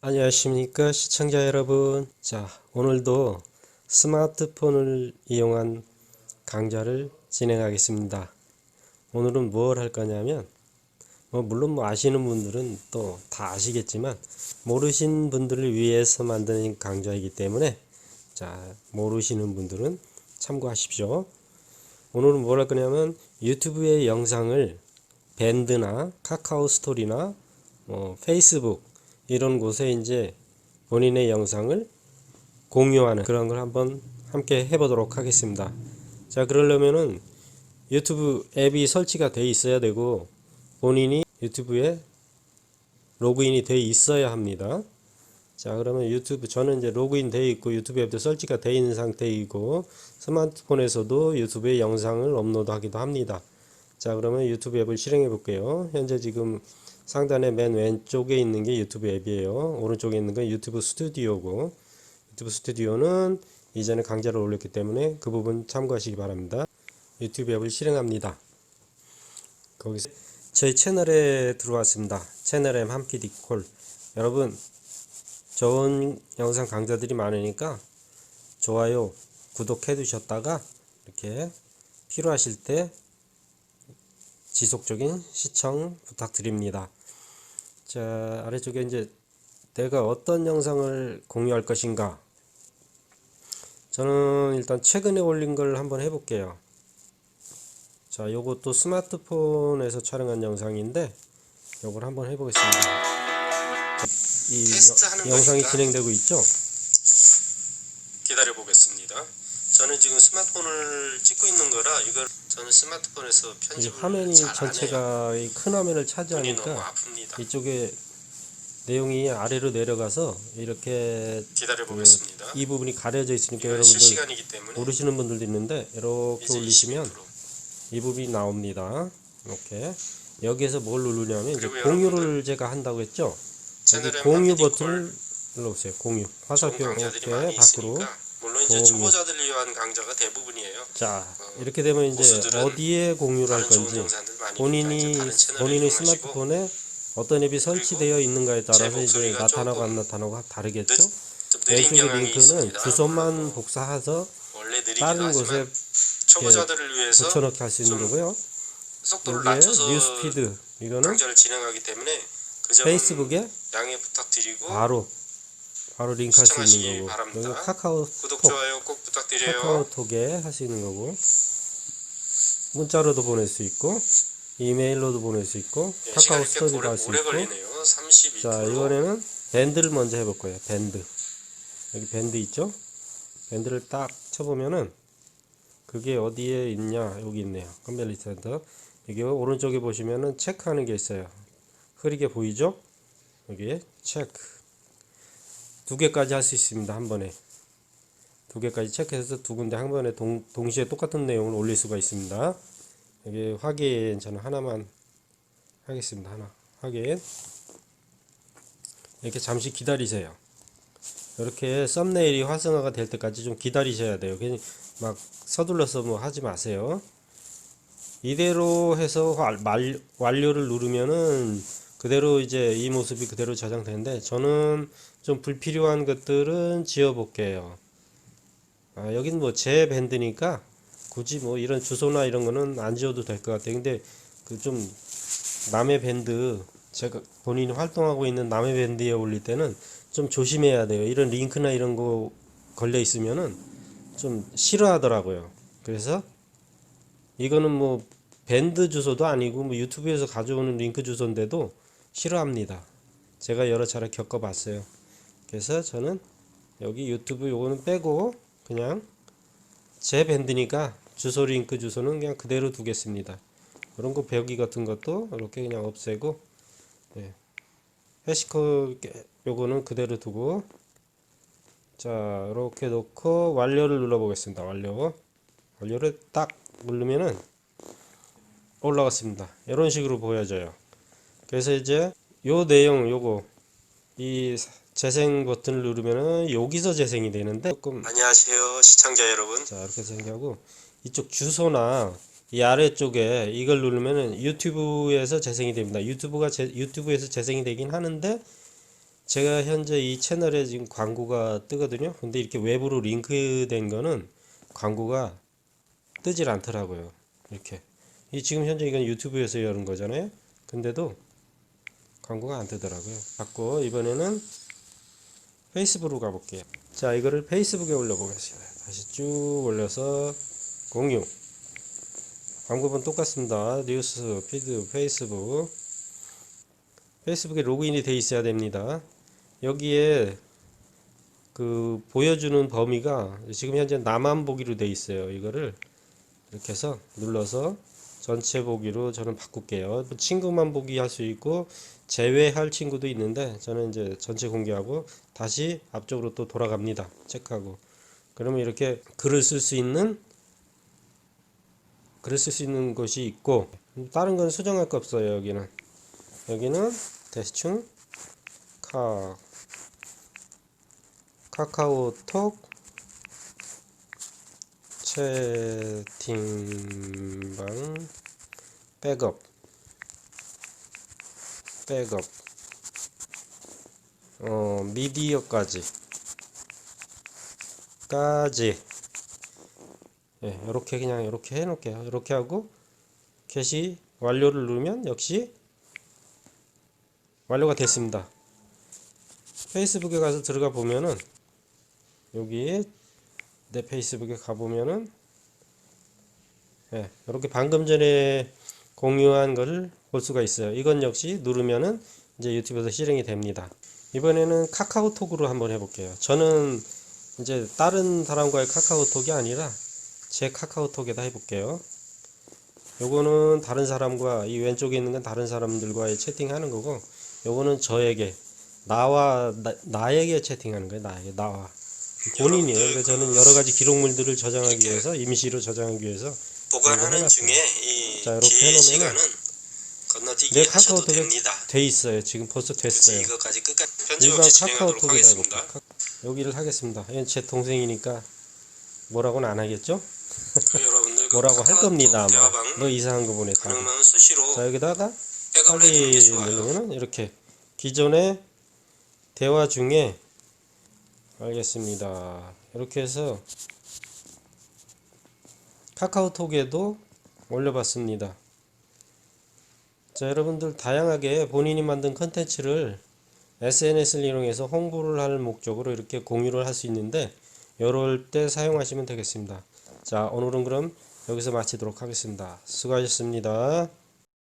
안녕하십니까 시청자 여러분. 자 오늘도 스마트폰을 이용한 강좌를 진행하겠습니다. 오늘은 뭘 할 거냐면 뭐 물론 뭐 아시는 분들은 또 다 아시겠지만 모르신 분들을 위해서 만든 강좌이기 때문에 자 모르시는 분들은 참고하십시오. 오늘은 뭘 할 거냐면 유튜브의 영상을 밴드나 카카오 스토리나 뭐 페이스북 이런 곳에 이제 본인의 영상을 공유하는 그런 걸 한번 함께 해보도록 하겠습니다. 자, 그러려면은 유튜브 앱이 설치가 돼 있어야 되고 본인이 유튜브에 로그인이 돼 있어야 합니다. 자, 그러면 유튜브 저는 이제 로그인 돼 있고 유튜브 앱도 설치가 돼 있는 상태이고 스마트폰에서도 유튜브에 영상을 업로드하기도 합니다. 자, 그러면 유튜브 앱을 실행해 볼게요. 현재 지금 상단에 맨 왼쪽에 있는 게 유튜브 앱이에요. 오른쪽에 있는 건 유튜브 스튜디오고 유튜브 스튜디오는 이전에 강좌를 올렸기 때문에 그 부분 참고하시기 바랍니다. 유튜브 앱을 실행합니다. 거기서 저희 채널에 들어왔습니다. 채널에 함키디콜 여러분 좋은 영상 강좌들이 많으니까 좋아요, 구독해 두셨다가 이렇게 필요하실 때 지속적인 시청 부탁드립니다. 자, 아래쪽에 이제 내가 어떤 영상을 공유할 것인가. 저는 일단 최근에 올린 걸 한번 해볼게요. 자, 요것도 스마트폰에서 촬영한 영상인데, 요걸 한번 해보겠습니다. 자, 이 여- 영상이. 진행되고 있죠? 기다려 보겠습니다. 저는 지금 스마트폰을 찍고 있는 거라 이걸 저는 스마트폰에서 이 편집을 화면이 잘안 해요. 전체가 이 큰 화면을 눈이 너무 차지하니까 아픕니다. 이쪽에 내용이 아래로 내려가서 이렇게 기다려 보겠습니다. 이 부분이 가려져 있으니까 이건 여러분들 실시간이기 때문에 모르시는 분들도 있는데 이렇게 이제 올리시면 22%. 이 부분이 나옵니다. 이렇게 여기에서 뭘 누르냐면 이제 그리고 공유를 여러분들 제가 한다고 했죠. 여기 채널에 공유 버튼을 눌러보세요. 공유 좋은 화살표 강좌들이 이렇게 밖으로 있으니까 이제 공유. 초보자들을 위한 강좌가 대부분이에요. 자 어, 이렇게 되면 이제 어디에 공유를 할 건지 본인이 본인의 스마트폰에 어떤 앱이 설치되어 있는가에 따라서 제 이제 나타나고 안 나타나고 다르겠죠. 경향이 링크는. 주소만 복사해서 원래 느리기도 다른 곳에 초보자들을 위해서 붙여넣기 할 수 있는 좀 거고요. 속도를 낮춰서 뉴스피드 이거는 강좌를 진행하기 때문에 그 페이스북에 양해 부탁드리고 바로 바로 링크할 수 있는 거고. 바랍니다. 여기 카카오 구독 톡, 좋아요 꼭 부탁드려요. 카카오톡에 있는 거고. 문자로도 보낼 수 있고 이메일로도 보낼 수 있고 예, 카카오 스토리도 할 수 있고. 걸리네요. 32%. 자 이번에는 밴드를 먼저 해볼 거예요. 밴드. 여기 밴드 있죠? 밴드를 딱 쳐보면은 그게 어디에 있냐? 여기 있네요. 컴벨리 센터. 여기 오른쪽에 보시면은 체크하는 게 있어요. 흐리게 보이죠? 여기에 체크 두 개까지 할 수 있습니다 한 번에 두 개까지 체크해서 두 군데 한 번에 동, 동시에 똑같은 내용을 올릴 수가 있습니다 여기 확인 저는 하나만 하겠습니다 하나 확인 이렇게 잠시 기다리세요. 이렇게 썸네일이 활성화가 될 때까지 좀 기다리셔야 돼요. 괜히 막 서둘러서 뭐 하지 마세요. 이대로 해서 완- 말- 완료를 누르면은 그대로 이제 이 모습이 그대로 저장되는데 저는 좀 불필요한 것들은 지워 볼게요. 아, 여긴 뭐 제 밴드니까 굳이 뭐 이런 주소나 이런 거는 안 지워도 될 것 같아요. 근데 그 좀 남의 밴드 제가 본인이 활동하고 있는 남의 밴드에 올릴 때는 좀 조심해야 돼요. 이런 링크나 이런 거 걸려 있으면은 좀 싫어하더라고요. 그래서 이거는 뭐 밴드 주소도 아니고 뭐 유튜브에서 가져오는 링크 주소인데도 싫어합니다. 제가 여러 차례 겪어봤어요. 그래서 저는 여기 유튜브 요거는 빼고 그냥 제 밴드니까 주소 링크 주소는 그냥 그대로 두겠습니다. 그런 거 배우기 같은 것도 이렇게 그냥 없애고 예. 해시코 요거는 그대로 두고 자 이렇게 놓고 완료를 눌러 보겠습니다 완료 완료를 딱 누르면은 올라갔습니다 이런 식으로 보여져요 그래서 이제 요 내용 요거 이 재생 버튼을 누르면은 여기서 재생이 되는데 조금 안녕하세요 시청자 여러분. 자 이렇게 생겨고 이쪽 주소나 이 아래쪽에 이걸 누르면은 유튜브에서 재생이 됩니다. 유튜브가 제, 유튜브에서 재생이 되긴 하는데 제가 현재 이 채널에 지금 광고가 뜨거든요. 근데 이렇게 외부로 링크된 거는 광고가 뜨질 않더라고요. 이렇게. 이 지금 현재 이건 유튜브에서 여는 거잖아요. 근데도 광고가 안 뜨더라고요. 갖고 이번에는 페이스북으로 가볼게요. 자, 이거를 페이스북에 올려보겠습니다. 다시 쭉 올려서 공유. 광고는 똑같습니다. 뉴스, 피드, 페이스북. 페이스북에 로그인이 돼 있어야 됩니다. 여기에 그 보여주는 범위가 지금 현재 나만 보기로 돼 있어요. 이거를 이렇게 해서 눌러서 전체 보기로 저는 바꿀게요. 뭐 친구만 보기 할 수 있고 제외할 친구도 있는데 저는 이제 전체 공개하고 다시 앞쪽으로 또 돌아갑니다. 체크하고 그러면 이렇게 글을 쓸 수 있는 글을 쓸 수 있는 것이 있고 다른 건 수정할 거 없어요. 여기는 여기는 대충 카 카카오톡 채팅방 백업 백업 어 미디어까지 까지 예, 이렇게 그냥 이렇게 해 놓을게요. 이렇게 하고 게시 완료를 누르면 역시 완료가 됐습니다. 페이스북에 가서 들어가 보면은 여기에 내 페이스북에 가 보면은 예, 이렇게 방금 전에 공유한 것을 볼 수가 있어요. 이건 역시 누르면은 이제 유튜브에서 실행이 됩니다. 이번에는 카카오톡으로 한번 해볼게요. 저는 이제 다른 사람과의 카카오톡이 아니라 제 카카오톡에다 해볼게요. 요거는 다른 사람과 이 왼쪽에 있는 건 다른 사람들과의 채팅하는 거고 요거는 저에게 나와 나, 에게 채팅하는 거예요. 나에게 나와 본인이에요. 그래서 저는 여러 가지 기록물들을 저장하기 위해서 임시로 저장하기 위해서 보관하는. 중에 이 자, 이렇게 건너뛰기 내 카카오톡에. 돼 있어요. 지금 벌써 됐어요. 이거까지 끝까지 편집 일반 없이 진행하도록 카카오톡에다 하겠습니다. 해볼게요. 카- 여기를 하겠습니다. 제 동생이니까 뭐라고는 안 하겠죠? 그 뭐라고 할 겁니다. 아마. 너 이상한 거 보냈다. 자 여기다가 빨리. 누르면 이렇게 기존의 대화 중에 알겠습니다. 이렇게 해서 카카오톡에도 올려봤습니다. 자 여러분들 다양하게 본인이 만든 컨텐츠를 SNS를 이용해서 홍보를 할 목적으로 이렇게 공유를 할 수 있는데 이럴 때 사용하시면 되겠습니다. 자 오늘은 그럼 여기서 마치도록 하겠습니다. 수고하셨습니다.